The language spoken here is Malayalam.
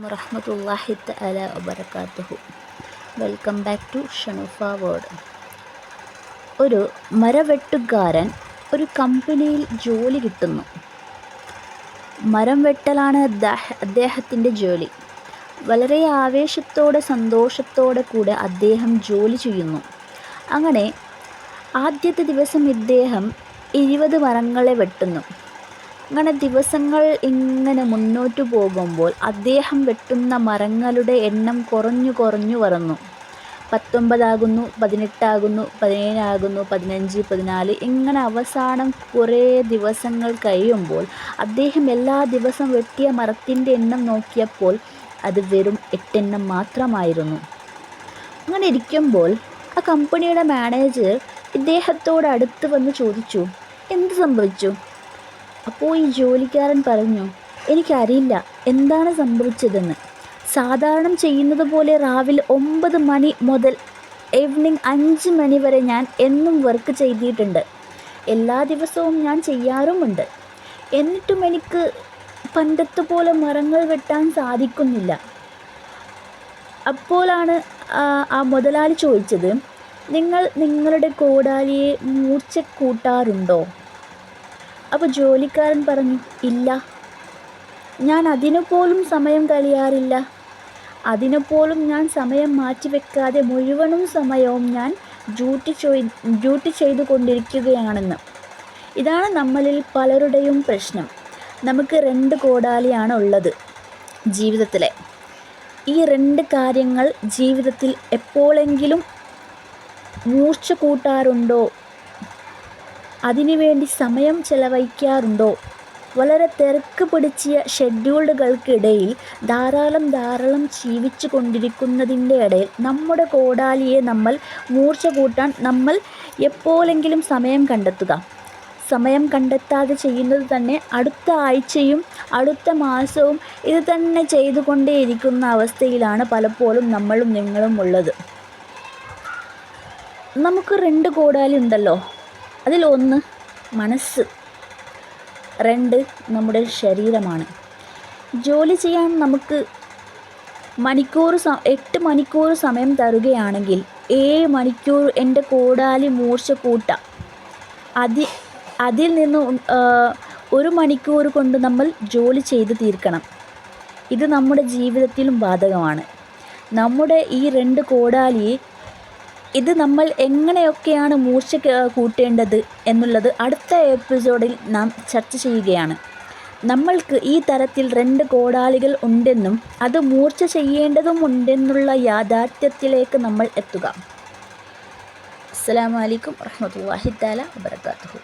വറഹമത്തല്ലാഹി അല വബറകാതുഹു. Welcome back to Shanufa word. ഒരു മരവെട്ടുകാരൻ ഒരു കമ്പനിയിൽ ജോലി കിട്ടുന്നു. മരം വെട്ടലാണ് അദ്ദേഹത്തിന്റെ ജോലി. വളരെ ആവേശത്തോടെ സന്തോഷത്തോടെ കൂടെ അദ്ദേഹം ജോലി ചെയ്യുന്നു. അങ്ങനെ ആദ്യത്തെ ദിവസം ഇദ്ദേഹം ഇരുപത് മരങ്ങളെ വെട്ടുന്നു. അങ്ങനെ ദിവസങ്ങൾ ഇങ്ങനെ മുന്നോട്ട് പോകുമ്പോൾ അദ്ദേഹം വെട്ടുന്ന മരങ്ങളുടെ എണ്ണം കുറഞ്ഞു കുറഞ്ഞു വരുന്നു പത്തൊമ്പതാകുന്നു പതിനെട്ടാകുന്നു പതിനേഴാകുന്നു പതിനഞ്ച് പതിനാല് ഇങ്ങനെ അവസാനം കുറേ ദിവസങ്ങൾ കഴിയുമ്പോൾ അദ്ദേഹം എല്ലാ ദിവസം വെട്ടിയ മരത്തിന്റെ എണ്ണം നോക്കിയപ്പോൾ അത് വെറും എട്ടെണ്ണം മാത്രമായിരുന്നു. അങ്ങനെ ഇരിക്കുമ്പോൾ ആ കമ്പനിയുടെ മാനേജർ ഇദ്ദേഹത്തോട് അടുത്ത് വന്ന് ചോദിച്ചു എന്ത് സംഭവിച്ചു? അപ്പോൾ ഈ ജോലിക്കാരൻ പറഞ്ഞു എനിക്കറിയില്ല എന്താണ് സംഭവിച്ചതെന്ന്. സാധാരണ ചെയ്യുന്നത് പോലെ രാവിലെ ഒമ്പത് മണി മുതൽ ഈവനിങ് അഞ്ച് മണി വരെ ഞാൻ എന്നും വർക്ക് ചെയ്തിട്ടുണ്ട്. എല്ലാ ദിവസവും ഞാൻ ചെയ്യാറുമുണ്ട്. എന്നിട്ടും എനിക്ക് പണ്ടത്തെ പോലെ മരങ്ങൾ വെട്ടാൻ സാധിക്കുന്നില്ല. അപ്പോഴാണ് ആ മുതലാളി ചോദിച്ചത് നിങ്ങൾ നിങ്ങളുടെ കോടാലിയെ മൂർച്ച കൂട്ടാറുണ്ടോ അപ്പോൾ ജോലിക്കാരൻ പറഞ്ഞു ഇല്ല. ഞാൻ അതിനു പോലും സമയം കളിയാറില്ല. അതിനു പോലും ഞാൻ സമയം മാറ്റിവെക്കാതെ മുഴുവനും സമയവും ഞാൻ ഡ്യൂട്ടി ചെയ് ഡ്യൂട്ടി ചെയ്തുകൊണ്ടിരിക്കുകയാണെന്ന് ഇതാണ് നമ്മളിൽ പലരുടെയും പ്രശ്നം. നമുക്ക് രണ്ട് കോടാലിയാണ് ഉള്ളത് ജീവിതത്തിലെ. ഈ രണ്ട് കാര്യങ്ങൾ ജീവിതത്തിൽ എപ്പോഴെങ്കിലും മൂർച്ച കൂട്ടാറുണ്ടോ അതിനുവേണ്ടി സമയം ചെലവഴിക്കാറുണ്ടോ? വളരെ തിരക്ക് പിടിച്ച ഷെഡ്യൂളുകൾക്കിടയിൽ ധാരാളം ധാരാളം ജീവിച്ചു കൊണ്ടിരിക്കുന്നതിന്റെ ഇടയിൽ നമ്മുടെ കോടാലിയെ നമ്മൾ മൂർച്ച കൂട്ടാൻ നമ്മൾ എപ്പോഴെങ്കിലും സമയം കണ്ടെത്തുക. സമയം കണ്ടെത്താതെ ചെയ്യുന്നത് തന്നെ അടുത്ത ആഴ്ചയും അടുത്ത മാസവും ഇത് തന്നെ ചെയ്തുകൊണ്ടേയിരിക്കുന്ന അവസ്ഥയിലാണ് പലപ്പോഴും നമ്മളും നിങ്ങളും ഉള്ളത് നമുക്ക് രണ്ട് കോടാലി ഉണ്ടല്ലോ. അതിലൊന്ന് മനസ്സ്. രണ്ട് നമ്മുടെ ശരീരമാണ്. ജോലി ചെയ്യാൻ നമുക്ക് മണിക്കൂർ സ എട്ട് മണിക്കൂർ സമയം തരുകയാണെങ്കിൽ ഏഴ് മണിക്കൂർ എന്റെ കോടാലി മൂർച്ച കൂട്ടാം. അതി അതിൽ നിന്ന് ഒരു മണിക്കൂർ കൊണ്ട് നമ്മൾ ജോലി ചെയ്ത് തീർക്കണം. ഇത് നമ്മുടെ ജീവിതത്തിലും ബാധകമാണ്. നമ്മുടെ ഈ രണ്ട് കോടാലിയെ ഇത് നമ്മൾ എങ്ങനെയൊക്കെയാണ് മൂർച്ച കൂട്ടേണ്ടത് എന്നുള്ളത് അടുത്ത എപ്പിസോഡിൽ നാം ചർച്ച ചെയ്യുകയാണ്. നമ്മൾക്ക് ഈ തരത്തിൽ രണ്ട് കോടാളികൾ ഉണ്ടെന്നും അത് മൂർച്ച ചെയ്യേണ്ടതും ഉണ്ടെന്നുള്ള യാഥാർത്ഥ്യത്തിലേക്ക് നമ്മൾ എത്തുക. അസ്സാം അലൈക്കും വറഹ്മത്തുള്ളാഹി തആല വബറകാതുഹു.